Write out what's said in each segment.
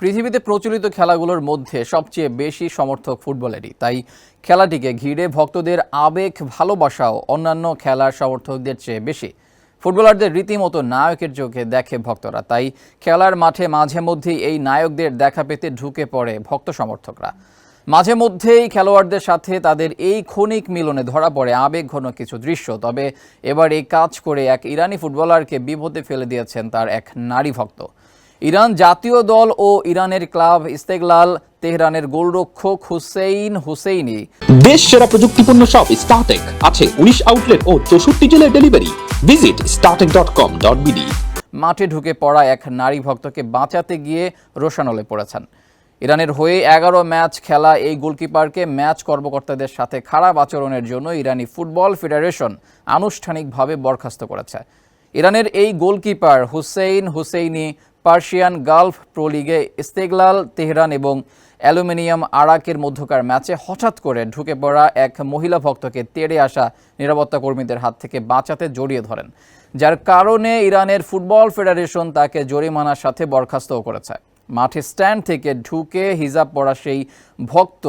পৃথিবীতে প্রচলিত খেলাগুলোর মধ্যে সবচেয়ে বেশি সমর্থক ফুটবলেরই। তাই খেলাটিকে ঘিরে ভক্তদের আবেগ ভালোবাসাও অন্যান্য খেলার সমর্থকদের চেয়ে বেশি। ফুটবলারদের রীতিমতো নায়কের চোখে দেখে ভক্তরা। তাই খেলার মাঠে মাঝে মধ্যেই এই নায়কদের দেখা পেতে ঢুকে পড়ে ভক্ত সমর্থকরা। মাঝে মধ্যেই খেলোয়াড়দের সাথে তাদের এই ক্ষণিক মিলনে ধরা পড়ে আবেগ ঘন কিছু দৃশ্য। তবে এবার এই কাজ করে এক ইরানি ফুটবলারকে বিপদে ফেলে দিয়েছেন তার এক নারী ভক্ত। ইরান জাতীয় দল ও ইরানের ক্লাব ইস্তেগলাল তেহরানের গোলরক্ষক হুসেইন হুসেইনি। দেশ সেরা প্রযুক্তিপূর্ণ সব স্টার্টেক আছে উনিশ আউটলেট ও চৌষট্টি জেলায় delivery. Visit Startech dot com dot BD. মাঠে ঢুকে পড়া এক নারী ভক্তকে বাঁচাতে গিয়ে রোশানলে পড়েছেন। ইরানের হয়ে এগারো ম্যাচ খেলা এই গোলকিপারকে ম্যাচ কর্মকর্তাদের সাথে খারাপ আচরণের জন্য ইরানি ফুটবল ফেডারেশন আনুষ্ঠানিকভাবে বরখাস্ত করেছে। ইরানের এই goalkeeper Hossein Hosseini Persian Gulf Pro লিগে ইস্তেগলাল, তেহরান এবং অ্যালুমিনিয়াম আরাকের মধ্যকার ম্যাচে হঠাৎ করে ঢুকে পড়া এক মহিলা ভক্তকে তেড়ে আসা নিরাপত্তা কর্মীদের হাত থেকে বাঁচাতে জড়িয়ে ধরেন, যার কারণে ইরানের ফুটবল ফেডারেশন তাকে জরিমানার সাথে বরখাস্তও করেছে। মাঠে স্ট্যান্ড থেকে ঢুকে হিজাব পরা সেই ভক্ত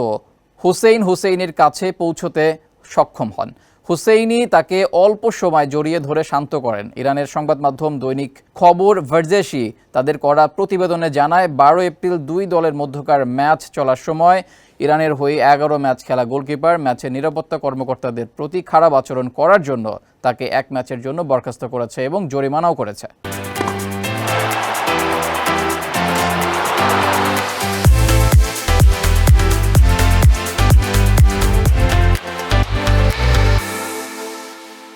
হুসেইন হুসেইনের কাছে পৌঁছতে সক্ষম হন। হুসেইনি তাকে অল্প সময় জড়িয়ে ধরে শান্ত করেন। ইরানের সংবাদ মাধ্যম দৈনিক খবর ভার্জেসি তাদের করা প্রতিবেদনে জানায়, বারো এপ্রিল দুই দলের মধ্যকার ম্যাচ চলার সময় ইরানের হয়ে এগারো ম্যাচ খেলা গোলকিপার, ম্যাচে নিরাপত্তা কর্মকর্তাদের প্রতি খারাপ আচরণ করার জন্য তাকে এক ম্যাচের জন্য বরখাস্ত করেছে এবং জরিমানাও করেছে।